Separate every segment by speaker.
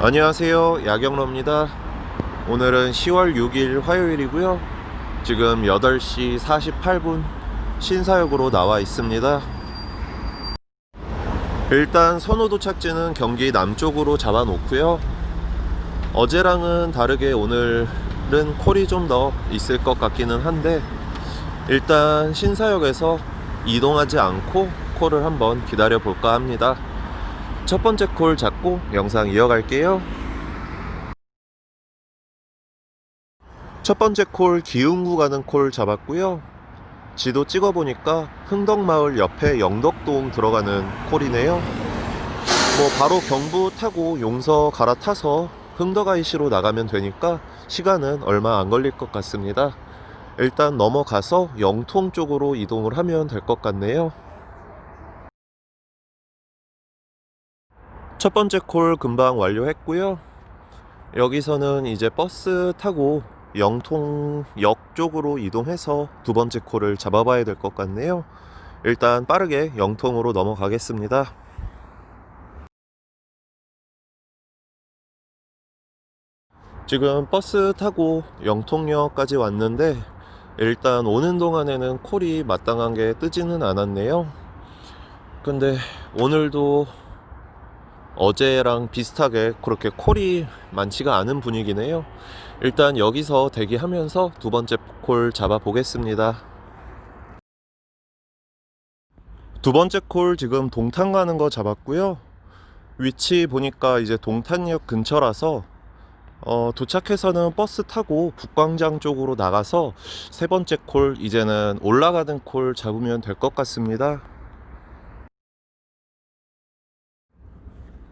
Speaker 1: 안녕하세요. 야경로입니다. 오늘은 10월 6일 화요일이고요. 지금 8시 48분 신사역으로 나와 있습니다. 일단 선호 도착지는 경기 남쪽으로 잡아 놓고요. 어제랑은 다르게 오늘은 콜이 좀 더 있을 것 같기는 한데 일단 신사역에서 이동하지 않고 콜을 한번 기다려 볼까 합니다. 첫 번째 콜 잡고 영상 이어갈게요. 첫 번째 콜 기흥구 가는 콜 잡았고요. 지도 찍어보니까 흥덕마을 옆에 영덕동 들어가는 콜이네요. 뭐 바로 경부 타고 용서 갈아타서 흥덕IC로 나가면 되니까 시간은 얼마 안 걸릴 것 같습니다. 일단 넘어가서 영통 쪽으로 이동을 하면 될 것 같네요. 첫 번째 콜 금방 완료했고요. 여기서는 이제 버스 타고 영통역 쪽으로 이동해서 두 번째 콜을 잡아봐야 될 것 같네요. 일단 빠르게 영통으로 넘어가겠습니다. 지금 버스 타고 영통역까지 왔는데 일단 오는 동안에는 콜이 마땅한 게 뜨지는 않았네요. 근데 오늘도 어제랑 비슷하게 그렇게 콜이 많지가 않은 분위기네요. 일단 여기서 대기하면서 두 번째 콜 잡아 보겠습니다. 두 번째 콜 지금 동탄 가는 거 잡았고요. 위치 보니까 이제 동탄역 근처라서 어, 도착해서는 버스 타고 북광장 쪽으로 나가서 세 번째 콜 이제는 올라가는 콜 잡으면 될 것 같습니다.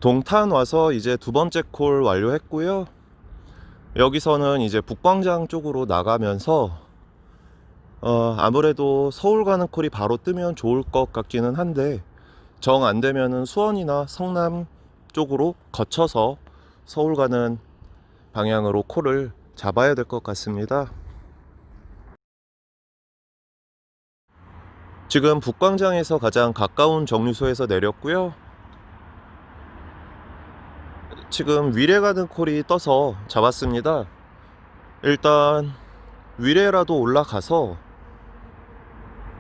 Speaker 1: 동탄 와서 이제 두 번째 콜 완료했고요. 여기서는 이제 북광장 쪽으로 나가면서 어, 아무래도 서울 가는 콜이 바로 뜨면 좋을 것 같기는 한데 정 안 되면은 수원이나 성남 쪽으로 거쳐서 서울 가는 방향으로 콜을 잡아야 될 것 같습니다. 지금 북광장에서 가장 가까운 정류소에서 내렸고요. 지금 위례 가는 콜이 떠서 잡았습니다. 일단 위례라도 올라가서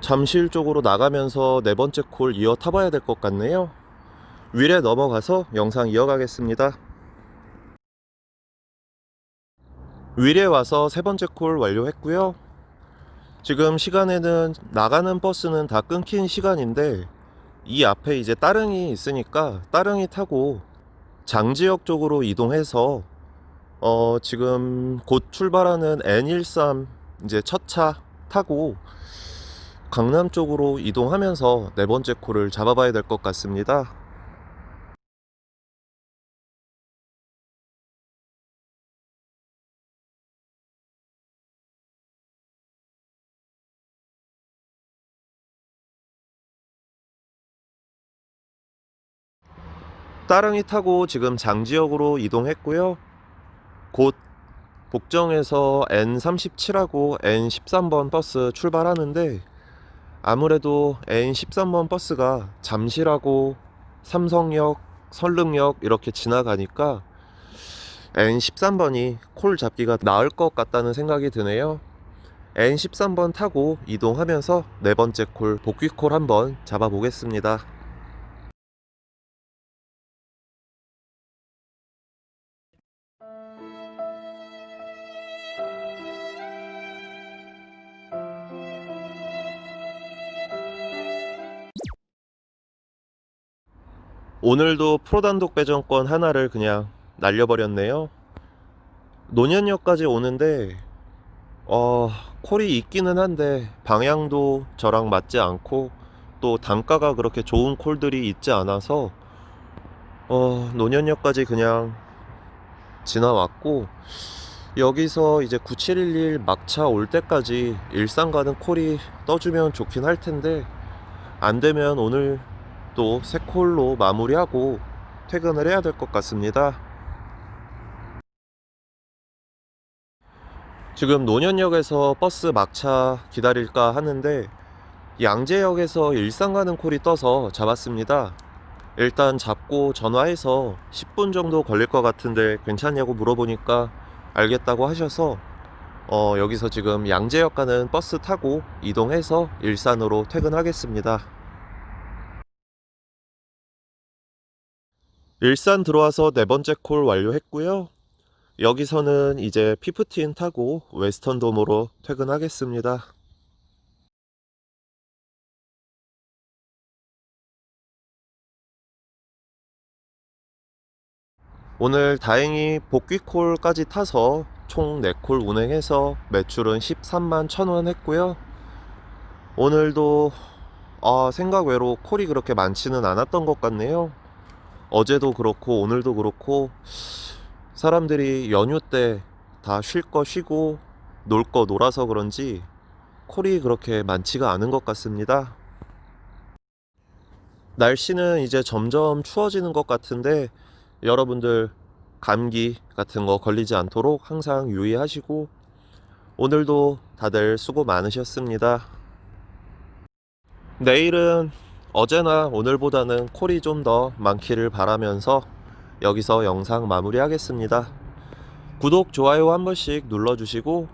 Speaker 1: 잠실 쪽으로 나가면서 네 번째 콜 이어 타봐야 될 것 같네요. 위례 넘어가서 영상 이어가겠습니다. 위례 와서 세 번째 콜 완료했고요. 지금 시간에는 나가는 버스는 다 끊긴 시간인데 이 앞에 이제 따릉이 있으니까 따릉이 타고 장지역 쪽으로 이동해서 어 지금 곧 출발하는 N13 이제 첫 차 타고 강남 쪽으로 이동하면서 네 번째 콜을 잡아봐야 될 것 같습니다. 따릉이 타고 지금 장지역으로 이동했고요. 곧 복정에서 N37하고 N13번 버스 출발하는데 아무래도 N13번 버스가 잠실하고 삼성역, 설릉역 이렇게 지나가니까 N13번이 콜 잡기가 나을 것 같다는 생각이 드네요. N13번 타고 이동하면서 네 번째 콜 복귀 콜 한번 잡아보겠습니다. 오늘도 프로단독 배정권 하나를 그냥 날려버렸네요. 노년역까지 오는데 어, 콜이 있기는 한데 방향도 저랑 맞지 않고 또 단가가 그렇게 좋은 콜들이 있지 않아서 어, 노년역까지 그냥 지나왔고 여기서 이제 9711 막차 올 때까지 일산 가는 콜이 떠주면 좋긴 할 텐데 안 되면 오늘 또새 콜로 마무리하고 퇴근을 해야 될 것 같습니다. 지금 노년역에서 버스 막차 기다릴까 하는데 양재역에서 일산 가는 콜이 떠서 잡았습니다. 일단 잡고 전화해서 10분 정도 걸릴 것 같은데 괜찮냐고 물어보니까 알겠다고 하셔서 어, 여기서 지금 양재역 가는 버스 타고 이동해서 일산으로 퇴근하겠습니다. 일산 들어와서 네 번째 콜 완료했고요. 여기서는 이제 피프틴 타고 웨스턴 돔으로 퇴근하겠습니다. 오늘 다행히 복귀 콜까지 타서 총 4콜 운행해서 매출은 13만 1000원 했고요. 오늘도 아, 생각 외로 콜이 그렇게 많지는 않았던 것 같네요. 어제도 그렇고 오늘도 그렇고 사람들이 연휴 때 다 쉴 거 쉬고 놀 거 놀아서 그런지 콜이 그렇게 많지가 않은 것 같습니다. 날씨는 이제 점점 추워지는 것 같은데 여러분들 감기 같은 거 걸리지 않도록 항상 유의하시고 오늘도 다들 수고 많으셨습니다. 내일은 어제나 오늘보다는 콜이 좀 더 많기를 바라면서 여기서 영상 마무리하겠습니다. 구독, 좋아요 한 번씩 눌러주시고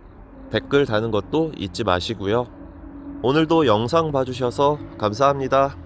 Speaker 1: 댓글 다는 것도 잊지 마시고요. 오늘도 영상 봐주셔서 감사합니다.